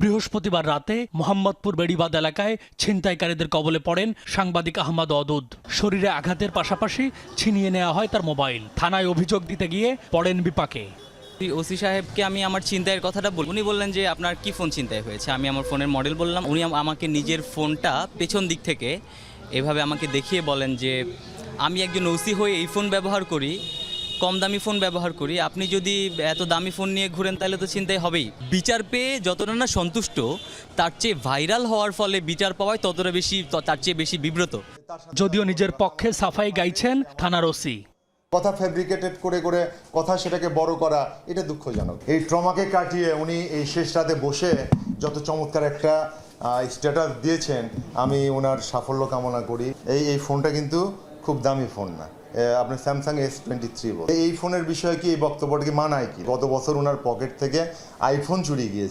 বৃহস্পতিবার রাতে মোহাম্মদপুর বেড়িবাদ এলাকায় ছিনতাইকারীদের কবলে পড়েন সাংবাদিক আহমদ অদুদ। শরীরে আঘাতের পাশাপাশি ছিনিয়ে নেওয়া হয় তার মোবাইল। থানায় অভিযোগ দিতে গিয়ে পড়েন বিপাকে। ওসি সাহেবকে আমি আমার চিন্তায়ের কথাটা বলি উনি বললেন যে, আপনার কি ফোন চিন্তায় হয়েছে? আমি আমার ফোনের মডেল বললাম। উনি আমাকে নিজের ফোনটা পেছন দিক থেকে এভাবে আমাকে দেখিয়ে বলেন যে, আমি একজন ওসি হয়ে এই ফোন ব্যবহার করি। কম দামি ফোন ব্যবহার করি। আপনি যদি এত দামি ফোন নিয়ে ঘুরেন তাহলে তো চিন্তাই হবেই। বিচার পেয়ে যতটা না সন্তুষ্ট তার চেয়ে ভাইরাল হওয়ার ফলে বিচার পাওয়ায় ততটা বেশি তার চেয়ে বেশি বিব্রত। যদিও নিজের পক্ষে সাফাই গাইছেন থানার ওসি। কথা ফ্যাব্রিকেটেড করে করে কথা সেটাকে বড় করা এটা দুঃখজনক। এই ট্রমাকে কাটিয়ে উনি এই শেষ রাতে বসে যত চমৎকার একটা স্ট্যাটাস দিয়েছেন আমি ওনার সাফল্য কামনা করি। এই এই ফোনটা কিন্তু খুব দামি ফোন না। আপনার স্যামসাং এস টোয়েন্টি থ্রি এই ফোনের বিষয়ে কি এই বক্তব্যটি মানায় কি? গত বছর ওনার পকেট থেকে আইফোন চুরি গিয়েছে।